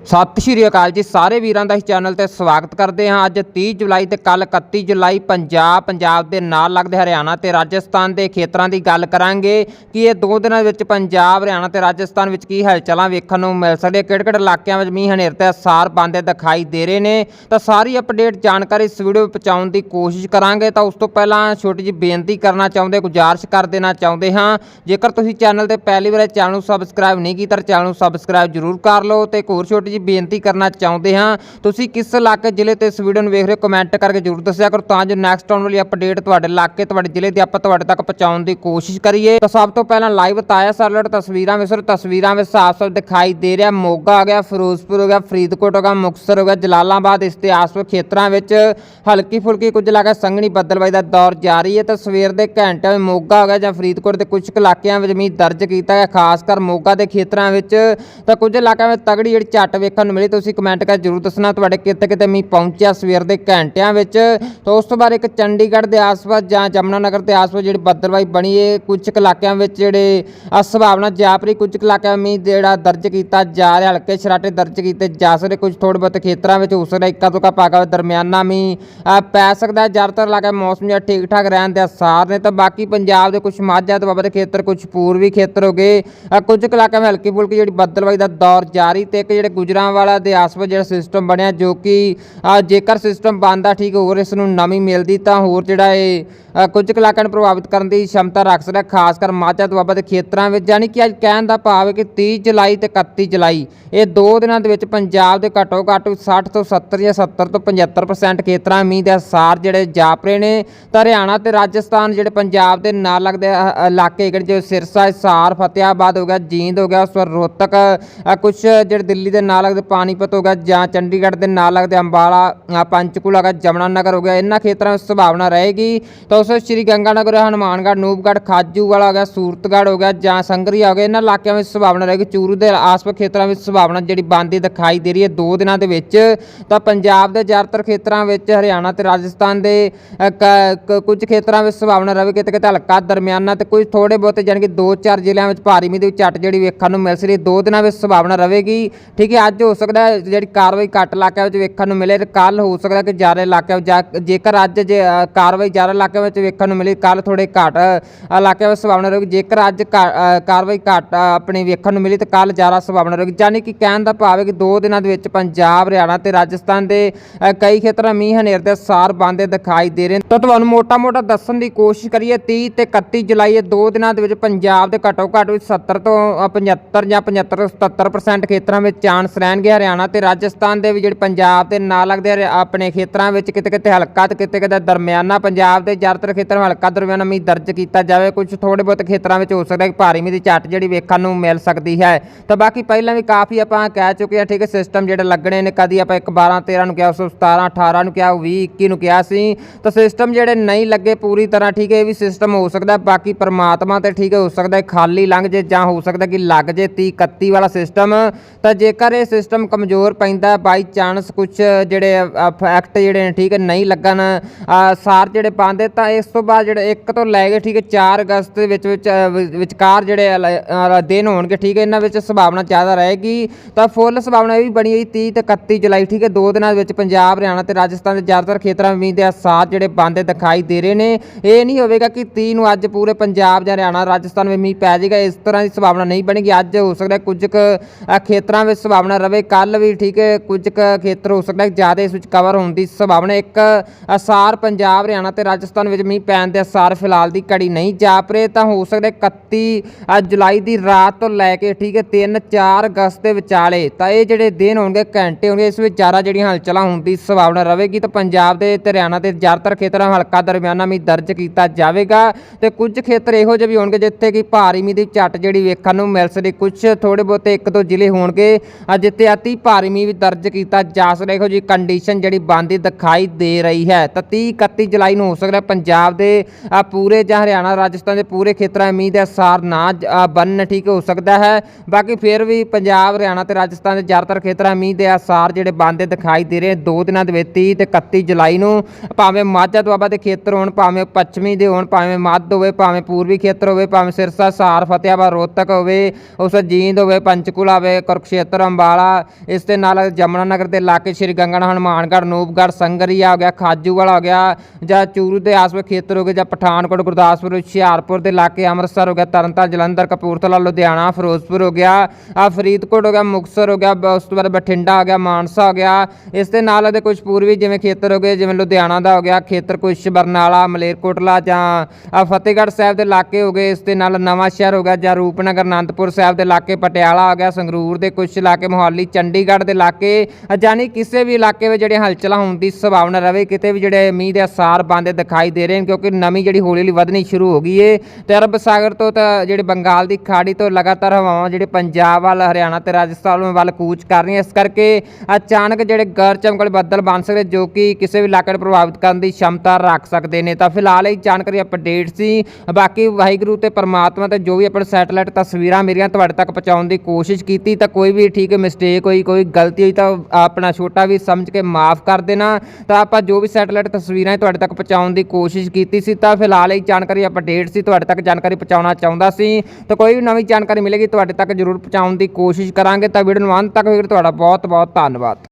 ਸਤਿ ਸ਼੍ਰੀ ਅਕਾਲ ਜੀ, ਸਾਰੇ ਵੀਰਾਂ ਦਾ ਇਸ ਚੈਨਲ ਤੇ ਸਵਾਗਤ ਕਰਦੇ ਹਾਂ। ਅੱਜ 30 ਜੁਲਾਈ ਤੇ ਕੱਲ 31 ਜੁਲਾਈ ਪੰਜਾਬ ਪੰਜਾਬ ਦੇ ਨਾਲ ਲੱਗਦੇ ਹਰਿਆਣਾ ਤੇ ਰਾਜਸਥਾਨ ਦੇ ਖੇਤਰਾਂ ਦੀ ਗੱਲ ਕਰਾਂਗੇ ਕਿ ਇਹ ਦੋ ਦਿਨਾਂ ਵਿੱਚ ਪੰਜਾਬ, ਹਰਿਆਣਾ ਤੇ ਰਾਜਸਥਾਨ ਵਿੱਚ ਕੀ ਹਲਚਲਾਂ ਵੇਖਣ ਨੂੰ ਮਿਲ ਸਕਦੀਆਂ ਕਿਹੜੇ ਕਿਹੜੇ ਇਲਾਕਿਆਂ ਵਿੱਚ ਮੀਂਹ ਹਨੇਰ ਤੇ ਅਸਾਰ ਬੰਦੇ ਦਿਖਾਈ ਦੇ ਰਹੇ ਨੇ। ਤਾਂ ਸਾਰੀ ਅਪਡੇਟ ਜਾਣਕਾਰੀ ਇਸ ਵੀਡੀਓ ਵਿੱਚ ਪਹੁੰਚਾਉਣ ਦੀ ਕੋਸ਼ਿਸ਼ ਕਰਾਂਗੇ। ਤਾਂ ਉਸ ਤੋਂ ਪਹਿਲਾਂ ਛੋਟੀ ਜਿਹੀ ਬੇਨਤੀ ਕਰਨਾ ਚਾਹੁੰਦੇ, ਗੁਜ਼ਾਰਿਸ਼ ਕਰ ਦੇਣਾ ਚਾਹੁੰਦੇ ਹਾਂ। ਜੇਕਰ ਤੁਸੀਂ ਚੈਨਲ ਤੇ ਪਹਿਲੀ ਵਾਰ ਚੈਨਲ ਨੂੰ ਸਬਸਕ੍ਰਾਈਬ ਨਹੀਂ ਕੀਤਾ, ਤਾਂ ਚੈਨਲ ਨੂੰ ਸਬਸਕ੍ਰਾਈਬ ਜ਼ਰੂਰ ਕਰ ਲਓ ਤੇ ਇੱਕ ਹੋਰ ਛੋਟੀ ਜਿਹੀ ਬੇਨਤੀ ਕਰਨਾ ਚਾਹੁੰਦੇ ਹਾਂ। ਤੁਸੀਂ ਕਿਸ ਇਲਾਕੇ ਜ਼ਿਲ੍ਹੇ ਤੇ ਇਸ ਵੀਡੀਓ ਨੂੰ ਵੇਖ ਰਹੇ ਹੋ ਕਮੈਂਟ ਕਰਕੇ ਜ਼ਰੂਰ ਦੱਸਿਆ ਕਰੋ। ਤਾਂ ਜੋ ਨੈਕਸਟ ਆਉਣ ਵਾਲੀ ਅਪਡੇਟ ਤੁਹਾਡੇ ਇਲਾਕੇ, ਤੁਹਾਡੇ ਜ਼ਿਲ੍ਹੇ ਦੀ ਆਪਾਂ ਤੁਹਾਡੇ ਤੱਕ ਪਹੁੰਚਾਉਣ ਦੀ ਕੋਸ਼ਿਸ਼ ਕਰੀਏ। ਤਾਂ ਸਭ ਤੋਂ ਪਹਿਲਾਂ ਲਾਈਵ ਤਾਇਆ ਸਰਲਟ ਤਸਵੀਰਾਂ ਵਿੱਚ ਸਰ, ਤਸਵੀਰਾਂ ਵਿੱਚ ਸਾਫ਼-ਸਾਫ਼ ਦਿਖਾਈ ਦੇ ਰਿਹਾ। ਮੋਗਾ ਆ ਗਿਆ, ਫਿਰੋਜ਼ਪੁਰ ਹੋ ਗਿਆ, ਫਰੀਦਕੋਟ ਹੋ ਗਿਆ, ਮੁਕਤਸਰ ਹੋ ਗਿਆ, ਜਲਾਲਾਬਾਦ, ਇਸ ਤੇ ਆਸ ਖੇਤਰਾਂ ਵਿੱਚ ਹਲਕੀ ਫੁਲਕੀ ਕੁਝ ਇਲਾਕਾ ਸੰਘਣੀ ਬੱਦਲਬਾਈ ਦਾ ਦੌਰ ਜਾਰੀ ਹੈ। ਤਾਂ ਸਵੇਰ ਦੇ ਘੰਟਿਆਂ ਵਿੱਚ ਮੋਗਾ ਹੋ ਗਿਆ ਜਾਂ ਫਰੀਦਕੋਟ ਦੇ ਕੁਝ ਕੁ ਇਲਾਕਿਆਂ ਵਿੱਚ ਮੀਂਹ ਦਰਜ ਕੀਤਾ ਗਿਆ, ਖਾਸ ਕਰ ਮੋਗਾ ਦੇ ਖੇਤਰਾਂ ਵਿੱਚ। ਤਾਂ ਕੁਝ ਇਲਾਕਿਆਂ ਵਿੱਚ ਤਗੜੀ ਜਿਹੜੀ ਝੱਟ ਵੇਖਣ ਨੂੰ ਮਿਲੀ, ਤੁਸੀਂ ਕਮੈਂਟ ਕਰ ਜ਼ਰੂਰ ਦੱਸਣਾ ਤੁਹਾਡੇ ਕਿਤੇ ਕਿਤੇ ਮੀਂਹ ਪਹੁੰਚਿਆ ਸਵੇਰ ਦੇ ਘੰਟਿਆਂ ਵਿੱਚ। ਤਾਂ ਉਸ ਤੋਂ ਬਾਅਦ ਇੱਕ ਚੰਡੀਗੜ੍ਹ ਦੇ ਆਸ-ਪਾਸ ਜਾਂ ਜਮਨਾ ਨਗਰ ਦੇ ਆਸ-ਪਾਸ ਜਿਹੜੀ ਬੱਦਲਵਾਈ ਬਣੀ ਹੈ ਕੁਝ ਕੁ ਇਲਾਕਿਆਂ ਵਿੱਚ ਜਿਹੜੇ ਅਸਭਾਵਨਾ ਸੰਭਾਵਨਾ ਜਾਪਰੀ ਕੁਝ ਕੁ ਇਲਾਕਿਆਂ ਮੀਂਹ ਜਿਹੜਾ ਦਰਜ ਕੀਤਾ ਜਾ ਰਿਹਾ, ਹਲਕੇ ਸਰਾਟੇ ਦਰਜ ਕੀਤੇ ਜਾ ਸਕਦੇ, ਕੁਝ ਥੋੜ੍ਹੇ ਬਹੁਤ ਖੇਤਰਾਂ ਵਿੱਚ ਹੋ ਸਕਦਾ ਇੱਕਾ ਦੁੱਕਾ ਭਾਗਾ ਦਰਮਿਆਨਾ ਮੀਂਹ ਪੈ ਸਕਦਾ ਹੈ। ਜ਼ਿਆਦਾਤਰ ਇਲਾਕੇ ਮੌਸਮ ਜਿਹੜਾ ਠੀਕ ਠਾਕ ਰਹਿਣ ਦੇ ਅਸਾਰ ਨੇ, ਤਾਂ ਬਾਕੀ ਪੰਜਾਬ ਦੇ ਕੁਝ ਮਾਝਾ ਤੇ ਬਾਬਾ ਦੇ ਖੇਤਰ, ਕੁਝ ਪੂਰਬੀ ਖੇਤਰ ਹੋ ਗਏ। ਕੁਝ ਕੁ ਇਲਾਕਿਆਂ ਵਿੱਚ ਹਲਕੀ ਫੁਲਕੀ ਜਿਹੜੀ ਬੱਦਲਵਾਈ ਦਾ ਦੌਰ ਜਾਰੀ ਤੇ ਇੱਕ ਜਿਹੜੇ ਗੁਜਰਾਂਵਾਲਾ ਦੇ ਆਸ-ਪਾਸ ਜਿਹੜਾ ਸਿਸਟਮ ਬਣਿਆ ਜੋ ਕਿ ਜੇਕਰ ਸਿਸਟਮ ਬਣਦਾ ਠੀਕ ਹੋਰ ਇਸ ਨੂੰ ਨਵੀਂ ਮਿਲਦੀ ਤਾਂ ਹੋਰ ਜਿਹੜਾ ਇਹ ਕੁਝ ਕੁ ਨੂੰ ਪ੍ਰਭਾਵਿਤ ਕਰਨ ਦੀ ਸ਼ਮਤਾ ਰੱਖ ਸਕਦਾ ਖਾਸ ਕਰ ਮਾਝਾ ਦੁਆਬਾ ਦੇ ਖੇਤਰਾਂ ਵਿੱਚ। ਯਾਨੀ ਕਿ ਅੱਜ ਕਹਿਣ ਦਾ ਭਾਵ ਹੈ ਕਿ 30 ਜੁਲਾਈ ਤੇ 31 ਜੁਲਾਈ ਇਹ ਦੋ ਦਿਨਾਂ ਦੇ ਵਿੱਚ ਪੰਜਾਬ ਦੇ ਘੱਟੋ ਘੱਟ 60 ਤੋਂ 70 ਜਾਂ 70 ਤੋਂ 75% ਖੇਤਰਾਂ ਮੀਂਹ ਦੇ ਅਸਾਰ ਜਿਹੜੇ ਜਾਪ ਰਹੇ ਨੇ। ਤਾਂ ਹਰਿਆਣਾ ਤੇ ਰਾਜਸਥਾਨ ਜਿਹੜੇ ਪੰਜਾਬ ਦੇ ਨਾਲ ਲੱਗਦੇ ਇਲਾਕੇ ਜਿਹੜੇ ਜਿਵੇਂ ਸਿਰਸਾ ਹਿਸਾਰ ਫਤਿਆਬਾਦ ਹੋ ਗਿਆ ਜੀਂਦ ਹੋ ਗਿਆ ਉਸ ਤੋਂ ਰੋਹਤਕ ਅ, ਕੁਛ ਜਿਹੜੇ ਦਿੱਲੀ ਦੇ ਨਾਲ ਲੱਗਦੇ ਪਾਣੀਪਤ ਹੋ ਗਿਆ ਜਾਂ ਚੰਡੀਗੜ੍ਹ ਦੇ ਨਾਲ ਲੱਗਦੇ ਅੰਬਾਲਾ ਅ, ਪੰਚਕੂਲਾ ਹੋ ਗਿਆ ਜਮਨਾ ਨਗਰ ਹੋ ਗਿਆ ਇਹਨਾਂ ਖੇਤਰਾਂ ਵਿੱਚ ਸੰਭਾਵਨਾ ਰਹੇਗੀ। ਤਾਂ ਉਸ ਵਿੱਚ ਸ਼੍ਰੀ ਗੰਗਾਨਗਰ ਹਨੂਮਾਨਗੜ੍ਹ ਨੂਪਗੜ੍ਹ ਖਾਜੂਵਾਲਾ ਹੋ ਗਿਆ ਸੂਰਤਗੜ੍ਹ ਹੋ ਗਿਆ ਜਾਂ ਸੰਗਰੀਆ ਹੋ ਗਿਆ ਇਹਨਾਂ ਇਲਾਕਿਆਂ ਵਿੱਚ ਸੰਭਾਵਨਾ ਰਹੇਗੀ। ਚੂਰੂ ਦੇ ਆਸ-ਪਾਸ ਖੇਤਰਾਂ ਵਿੱਚ ਸੰਭਾਵਨਾ ਜਿਹੜੀ ਬਣਦੀ ਦਿਖਾਈ ਦੇ ਰਹੀ ਹੈ ਦੋ ਦਿਨਾਂ ਦੇ ਵਿੱਚ। ਤਾਂ ਪੰਜਾਬ ਦੇ ਜ਼ਿਆਦਾਤਰ ਖੇਤਰਾਂ ਵਿੱਚ ਹਰਿਆਣਾ ਤੇ ਰਾਜਸਥਾਨ ਦੇ ਅ, ਕੁਝ ਖੇਤਰਾਂ ਵਿੱਚ ਸੰਭਾਵਨਾ ਰਹੇ ਕਿਤੇ ਕਿਤੇ ਹਲਕਾ ਦਰਮਿਆਨਾ ਤੇ ਕੁਝ ਥੋੜੇ ਬਹੁਤੇ ਜਾਣੀ ਕਿ ਦੋ ਚਾਰ ਜ਼ਿਲ੍ਹਿਆਂ ਵਿੱਚ ਭਾਰੀ ਮੀਂਹ ਦੀ ਝੱਟ ਜਿਹੜੀ ਵੇਖਣ ਨੂੰ ਮਿਲ ਸਕਦੀ ਦੋ ਦਿਨਾਂ ਵਿੱਚ ਸੰਭਾਵਨਾ ਰਹੇਗੀ। ਠੀਕ ਹੈ ਅੱਜ ਹੋ ਸਕਦਾ ਹੈ ਜਿਹੜੀ ਕਾਰਵਾਈ ਘੱਟ ਇਲਾਕਿਆਂ ਵਿੱਚ ਵੇਖਣ ਨੂੰ ਮਿਲੇ ਤੇ ਕੱਲ ਹੋ ਸਕਦਾ ਕਿ ਜ਼ਿਆਦਾ ਇਲਾਕਿਆਂ ਵਿੱਚ ਜਾ- ਜੇਕਰ ਅੱਜ ਜੇ ਅ, ਕਾਰਵਾਈ ਜ਼ਿਆਦਾ ਇਲਾਕਿਆਂ ਵਿੱਚ ਵੇਖਣ ਨੂੰ ਮਿਲੀ ਕੱਲ ਥੋੜੇ ਘੱਟ ਇਲਾਕਿਆਂ ਵਿੱਚ ਸੰਭਾਵਨਾ ਰਹੇਗੀ। ਜੇਕਰ ਅੱਜ ਕਾ- ਅ, ਕਾਰਵਾਈ ਘੱਟ ਅ, ਆਪਣੀ ਵੇਖਣ ਨੂੰ ਮਿਲੀ ਤਾਂ ਕੱਲ ਜ਼ਿਆਦਾ ਸੰਭਾਵਨਾ ਰਹੇਗੀ। ਯਾਨੀ ਕਿ ਕਹਿਣ ਦਾ ਭਾਵ ਹੈ ਕਿ ਦੋ ਦਿਨਾਂ ਦੇ ਵਿੱਚ ਪੰਜਾਬ ਹਰਿਆਣਾ ਤੇ ਰਾਜਸਥਾਨ ਦੇ ਅ, ਕਈ ਖੇਤਰਾਂ ਮੀਂਹ ਹਨੇਰ ਦੇ ਸਾਰ ਬੰਦੇ ਦਿਖਾਈ ਦੇ ਰਹੇ ਨੇ। ਤਾਂ ਤੁਹਾਨੂੰ ਮੋਟਾ-ਮੋਟਾ ਦੱਸਣ ਦੀ ਕੋਸ਼ਿਸ਼ ਕਰੀਏ 30 ਤੇ 31 ਜੁਲਾਈ ਇਹ ਦੋ ਦਿਨਾਂ ਦੇ ਵਿੱਚ ਪੰਜਾਬ ਦੇ ਘੱਟੋ ਘੱਟ ਵਿੱਚ 70 ਤੋਂ ਅ, 75 ਜਾਂ 75 ਤੋਂ 77% ਖੇਤਰਾਂ ਵਿੱਚ ਚਾਂਸ ਰਹਿਣਗੇ ਹਰਿਆਣਾ ਤੇ ਰਾਜਸਥਾਨ ਦੇ ਵੀ ਜਿਹੜੇ ਪੰਜਾਬ ਦੇ ਨਾਲ ਲੱਗਦੇ ਆਪਣੇ ਖੇਤਰਾਂ ਵਿੱਚ ਕਿਤੇ ਕਿਤੇ ਹਲਕਾ ਤੇ ਕਿਤੇ ਕਿਤੇ ਦਰਮਿਆਨਾ ਪੰਜਾਬ ਦੇ ਜ਼ਿਆਦਾਤਰ ਖੇਤਰਾਂ ਵਿੱਚ ਹਲਕਾ ਦਰਮਿਆਨਾ ਮੀਂਹ ਦਰਜ ਕੀਤਾ ਜਾਵੇ। ਕੁਝ ਥੋੜੇ ਬਹੁਤ ਖੇਤਰਾਂ ਵਿੱਚ ਹੋ ਸਕਦਾ ਹੈ ਕਿ ਭਾਰੀ ਮੀਂਹ ਦੀ ਝੱਟ ਜਿਹੜੀ ਵੇਖਣ ਨੂੰ ਮਿਲ ਸਕਦੀ ਹੈ। ਤਾਂ ਬਾਕੀ ਪਹਿਲਾਂ ਵੀ ਕਾਫੀ ਆਪਾਂ ਕਹਿ ਚੁੱਕੇ ਹਾਂ, ਠੀਕ ਹੈ ਸਿਸਟਮ ਜਿਹੜੇ ਲੱਗਣੇ ਨੇ, ਕਦੀ ਆਪਾਂ ਇੱਕ 12 13 ਨੂੰ ਕਿਹਾ ਉਸ 17 18 ਨੂੰ ਕਿਹਾ 20 21 ਨੂੰ ਕਿਹਾ ਸੀ। ਤਾਂ ਸਿਸਟਮ ਜਿਹੜੇ ਨਹੀਂ ਲੱਗੇ ਪੂਰੀ ਤਰ੍ਹਾਂ, ਠੀਕ ਹੈ, ਇਹ ਵੀ ਸਿਸਟਮ ਹੋ ਸਕਦਾ ਬਾਕੀ ਪਰਮਾਤਮਾ ਤੇ ਠੀਕ ਹੈ, ਹੋ ਸਕਦਾ ਖਾਲੀ ਲੰਘ ਜੇ ਜਾਂ ਹੋ ਸਕਦਾ ਕਿ ਲੱਗ ਜੇ 30 31 ਵਾਲਾ ਸਿਸਟਮ ਤਾਂ ਜੇਕਰ ਇਹ ਸਿਸਟਮ ਕਮਜ਼ੋਰ ਪੈਂਦਾ ਬਾਈ ਚਾਂਸ ਕੁਝ ਜਿਹੜੇ ਫੈਕਟ ਜਿਹੜੇ ਨੇ, ਠੀਕ ਹੈ, ਨਹੀਂ ਲੱਗਣ ਸਾਰ ਜਿਹੜੇ ਪਾਉਂਦੇ, ਤਾਂ ਇਸ ਤੋਂ ਬਾਅਦ ਜਿਹੜੇ 1 ਤੋਂ ਲੈ ਕੇ, ਠੀਕ ਹੈ 4 ਅਗਸਤ ਦੇ ਵਿੱਚ ਵਿੱਚ ਵਿਚਕਾਰ ਜਿਹੜੇ ਦਿਨ ਹੋਣਗੇ, ਠੀਕ ਹੈ, ਇਹਨਾਂ ਵਿੱਚ ਸੰਭਾਵਨਾ ਜ਼ਿਆਦਾ ਰਹੇਗੀ। ਤਾਂ ਫੁੱਲ ਸੰਭਾਵਨਾ ਇਹ ਵੀ ਬਣੀ ਹੋਈ 30 ਤੇ 31 ਜੁਲਾਈ, ਠੀਕ ਹੈ, ਦੋ ਦਿਨਾਂ ਦੇ ਵਿੱਚ ਪੰਜਾਬ, ਹਰਿਆਣਾ ਤੇ ਰਾਜਸਥਾਨ ਦੇ ਜ਼ਿਆਦਾਤਰ ਖੇਤਰਾਂ ਵਿੱਚ ਮੀਂਹ ਦੇ ਅਸਾਰ ਜਿਹੜੇ ਬੰਦੇ ਦਿਖਾਈ ਦੇ ਰਹੇ ਨੇ। ਇਹ ਨਹੀਂ ਹੋਵੇਗਾ ਕਿ 30 ਨੂੰ ਅੱਜ ਪੂਰੇ ਪੰਜਾਬ ਜਾਂ ਹਰਿਆਣਾ, ਰਾਜਸਥਾਨ ਵਿੱਚ ਮੀਂਹ ਪੈ ਜਾਏਗਾ, ਇਸ ਤਰ੍ਹਾਂ ਦੀ ਸੰਭਾਵਨਾ ਨਹੀਂ ਬਣੇਗੀ। ਅੱਜ ਹੋ ਸਕਦਾ ਕੁਝ ਕੁ ਖੇਤਰਾਂ ਵਿੱਚ ਸੰਭਾਵਨਾ ਰਵੇ। ਕੱਲ ਵੀ ਠੀਕ ਹੈ, ਕੁਝ ਕੁ ਖੇਤਰ ਹੋ ਸਕਦਾ ਹੈ, ਜ਼ਿਆਦਾ ਇਸ ਵਿੱਚ ਕਵਰ ਹੋਣ ਦੀ ਸੰਭਾਵਨਾ ਇੱਕ ਅਸਾਰ ਪੰਜਾਬ, ਹਰਿਆਣਾ ਤੇ ਰਾਜਸਥਾਨ ਵਿੱਚ ਮੀਂਹ ਪੈਣ ਦੇ ਅਸਾਰ ਫਿਲਹਾਲ ਦੀ ਘੜੀ ਨਹੀਂ ਜਾਪ ਰਹੇ, ਤਾਂ ਹੋ ਸਕਦਾ ਹੈ 31 ਜੁਲਾਈ ਦੀ ਰਾਤ ਤੋਂ ਲੈ ਕੇ ਠੀਕ ਹੈ 3 4 ਅਗਸਤ ਦੇ ਵਿਚਾਲੇ। ਤਾਂ ਇਹ ਜਿਹੜੇ ਦਿਨ ਹੋਣਗੇ, ਘੰਟੇ ਹੋਣਗੇ, ਇਸ ਵਿੱਚ ਜ਼ਿਆਦਾ ਜਿਹੜੀਆਂ ਹਲਚਲਾਂ ਹੋਣ ਦੀ ਸੰਭਾਵਨਾ ਰਹੇਗੀ। ਤਾਂ ਪੰਜਾਬ ਦੇ ਤੇ ਹਰਿਆਣਾ ਦੇ ਜ਼ਿਆਦਾਤਰ ਖੇਤਰਾਂ ਹਲਕਾ ਦਰਮਿਆਨਾ ਮੀਂਹ ਦਰਜ ਕੀਤਾ ਜਾਵੇਗਾ। ਤੇ ਕੁਝ ਖੇਤਰ ਇਹੋ ਜਿਹੇ ਵੀ ਹੋਣਗੇ, ਜਿੱਥੇ ਕਿ ਭਾਰੀ ਮੀਂਹ ਦੀ ਝੱਟ ਜਿਹੜੀ ਵੇਖਣ ਨੂੰ ਮਿਲ ਸਕਦੀ ਕੁਝ ਥੋੜੇ ਬਹੁਤੇ ਇੱਕ ਦੋ ਜ਼ਿਲ੍ਹੇ ਹੋਣਗੇ ਜਿੱਥੇ ਅਤੀ ਭਾਰੀ ਮੀਂਹ ਵੀ ਦਰਜ ਕੀਤਾ ਜਾ ਸਕਦਾ ਇਹੋ ਜਿਹੀ ਕੰਡੀਸ਼ਨ ਜਿਹੜੀ ਬਣਦੀ ਦਿਖਾਈ ਦੇ ਰਹੀ ਹੈ। ਤਾਂ 30 31 ਜੁਲਾਈ ਨੂੰ ਹੋ ਸਕਦਾ ਪੰਜਾਬ ਦੇ ਪੂਰੇ ਜਾਂ ਹਰਿਆਣਾ, ਰਾਜਸਥਾਨ ਦੇ ਪੂਰੇ ਖੇਤਰਾਂ ਮੀਂਹ ਦੇ ਅਸਾਰ ਨਾ ਜ- ਬਣਨ ਠੀਕ ਹੋ ਸਕਦਾ ਹੈ। ਬਾਕੀ ਫਿਰ ਵੀ ਪੰਜਾਬ, ਹਰਿਆਣਾ ਤੇ ਰਾਜਸਥਾਨ ਦੇ ਜ਼ਿਆਦਾਤਰ ਖੇਤਰਾਂ ਮੀਂਹ ਦੇ ਅਸਾਰ ਜਿਹੜੇ ਬਣਦੇ ਦਿਖਾਈ ਦੇ ਰਹੇ ਦੋ ਦਿਨਾਂ ਦੇ ਵਿੱਚ 30 ਤੇ 31 ਜੁਲਾਈ ਨੂੰ ਭਾਵੇਂ ਮਾਝਾ ਦੁਆਬਾ ਦੇ ਖੇਤਰ ਹੋਣ, ਭਾਵੇਂ ਪੱਛਮੀ ਦੇ ਹੋਣ, ਭਾਵੇਂ ਮੱਧ ਹੋਵੇ, ਭਾਵੇਂ ਪੂਰਬੀ ਖੇਤਰ ਹੋਵੇ, ਭਾਵੇਂ ਸਿਰਸਾ ਸਾਰ ਫਤਿਆਬਾਦ ਰੋਹਤਕ ਹੋਵੇ, ਉਸ ਜੀਂਦ ਹੋਵੇ, ਪੰਚਕੂਲਾ ਹੋਵੇ, ਕੁਰਕਸ਼ੇਤਰ ਅੰਬਾ ਬਰਨਾਲਾ ਇਸ ਦੇ ਨਾਲ ਜਮਨਾ ਨਗਰ ਦੇ ਇਲਾਕੇ ਸ਼੍ਰੀ ਗੰਗਾਨਗਰ ਹਨੂਮਾਨਗੜ੍ਹ ਨੂਪਗੜ੍ਹ ਸੰਗਰੀਆ ਹੋ ਗਿਆ ਖਾਜੂਵਾਲਾ ਹੋ ਗਿਆ ਜਾਂ ਚੂਰੂ ਦੇ ਆਸ-ਪਾਸ ਖੇਤਰ ਹੋ ਗਏ ਜਾਂ ਪਠਾਨਕੋਟ ਗੁਰਦਾਸਪੁਰ ਹੁਸ਼ਿਆਰਪੁਰ ਦੇ ਇਲਾਕੇ ਅੰਮ੍ਰਿਤਸਰ ਹੋ ਗਿਆ ਤਰਨਤਾਰਨ ਜਲੰਧਰ ਕਪੂਰਥਲਾ ਲੁਧਿਆਣਾ ਫਿਰੋਜ਼ਪੁਰ ਹੋ ਗਿਆ ਆ ਫਰੀਦਕੋਟ ਹੋ ਗਿਆ ਮੁਕਤਸਰ ਹੋ ਗਿਆ ਉਸ ਤੋਂ ਬਾਅਦ ਬਠਿੰਡਾ ਹੋ ਗਿਆ ਮਾਨਸਾ ਹੋ ਗਿਆ ਇਸ ਦੇ ਨਾਲ ਇਹਦੇ ਕੁਝ ਪੂਰਬੀ ਜਿਵੇਂ ਖੇਤਰ ਹੋ ਗਏ ਜਿਵੇਂ ਲੁਧਿਆਣਾ ਦਾ ਹੋ ਗਿਆ ਖੇਤਰ ਕੁਛ ਬਰਨਾਲਾ ਮਲੇਰਕੋਟਲਾ ਜਾਂ ਆ ਫਤਿਹਗੜ੍ਹ ਸਾਹਿਬ ਦੇ ਇਲਾਕੇ ਹੋ ਗਏ ਇਸ ਦੇ ਨਾਲ ਨਵਾਂ ਸ਼ਹਿਰ ਹੋ ਗਿਆ ਜਾਂ ਰੂਪਨਗਰ ਅਨੰਦਪੁਰ ਸਾਹਿਬ ਦੇ ਇਲਾਕੇ ਪਟਿਆਲਾ ਹੋ ਗਿਆ ਸੰਗਰੂਰ ਦੇ ਕੁਝ ਇਲਾਕੇ ਮੋਹਾਲੀ ਚੰਡੀਗੜ੍ਹ ਦੇ ਇਲਾਕੇ। ਅ, ਜਾਣੀ ਕਿਸੇ ਵੀ ਇਲਾਕੇ ਵਿੱਚ ਜਿਹੜੇ ਹਲਚਲਾਂ ਹੋਣ ਦੀ ਸੰਭਾਵਨਾ ਰਵੇ ਕਿਤੇ ਵੀ ਜਿਹੜੇ ਮੀਂਹ ਦੇ ਅਸਾਰ ਬੰਦੇ ਦਿਖਾਈ ਦੇ ਰਹੇ ਨੇ ਕਿਉਂਕਿ ਨਵੀਂ ਜਿਹੜੀ ਹੌਲੀ ਹੌਲੀ ਵਧਣੀ ਸ਼ੁਰੂ ਹੋ ਗਈ ਏ। ਤੇ ਅਰਬ ਸਾਗਰ ਤੋਂ ਤਾਂ ਜਿਹੜੇ ਬੰਗਾਲ ਦੀ ਖਾੜੀ ਤੋਂ ਲਗਾਤਾਰ ਹਵਾਵਾਂ ਜਿਹੜੇ ਪੰਜਾਬ ਵੱਲ ਹਰਿਆਣਾ ਤੇ ਰਾਜਸਥਾਨ ਵੱਲ ਕੂਚ ਕਰ ਰਹੀਆਂ ਇਸ ਕਰਕੇ ਅਚਾਨਕ ਜਿਹੜੇ ਗਰ ਚਮਕਲ ਬੱਦਲ ਬਣ ਸਕਦੇ ਜੋ ਕਿ ਕਿਸੇ ਵੀ ਇਲਾਕੇ ਨੂੰ ਪ੍ਰਭਾਵਿਤ ਕਰਨ ਦੀ ਸ਼ਮਤਾ ਰੱਖ ਸਕਦੇ ਨੇ। ਤਾਂ ਫਿਲਹਾਲ ਇਹ ਜਾਣਕਾਰੀ ਅਪਡੇਟ ਸੀ। ਬਾਕੀ ਵਾਹਿਗੁਰੂ ਤੇ ਪਰਮਾਤਮਾ ਤੇ ਜੋ ਵੀ ਆਪਣੇ ਸੈਟਲਾਈਟ ਤਸਵੀਰਾਂ ਮੇਰੀਆਂ ਤੁਹਾਡੇ ਤੱਕ ਪਹੁੰਚਾਉਣ ਦੀ ਕੋਸ਼ਿਸ਼ ਕੀਤੀ ਤਾਂ ਕੋਈ ਵੀ ਠੀਕ ਮਿਸਟੇਕ ਹੋਈ, ਕੋਈ ਗਲਤੀ ਹੋਈ ਤਾਂ ਆਪਣਾ ਛੋਟਾ ਵੀ ਸਮਝ ਕੇ ਮਾਫ ਕਰ ਦੇਣਾ। ਤਾਂ ਆਪਾਂ ਜੋ ਵੀ ਸੈਟਲਾਈਟ ਤਸਵੀਰਾਂ ਤੁਹਾਡੇ ਤੱਕ ਪਹੁੰਚਾਉਣ ਦੀ ਕੋਸ਼ਿਸ਼ ਕੀਤੀ ਸੀ, ਤਾਂ ਫਿਲਹਾਲ ਇਹ ਜਾਣਕਾਰੀ ਅਪਡੇਟ ਸੀ, ਤੁਹਾਡੇ ਤੱਕ ਜਾਣਕਾਰੀ ਪਹੁੰਚਾਉਣਾ ਚਾਹੁੰਦਾ ਸੀ। ਤਾਂ ਕੋਈ ਵੀ ਨਵੀਂ ਜਾਣਕਾਰੀ ਮਿਲੇਗੀ, ਤੁਹਾਡੇ ਤੱਕ ਜ਼ਰੂਰ ਪਹੁੰਚਾਉਣ ਦੀ ਕੋਸ਼ਿਸ਼ ਕਰਾਂਗੇ। ਤਾਂ ਵੀਡੀਓ ਨੂੰ ਅੰਤ ਤੱਕ ਵੇਖੋ ਤੁਹਾਡਾ ਬਹੁਤ ਬਹੁਤ ਧੰਨਵਾਦ।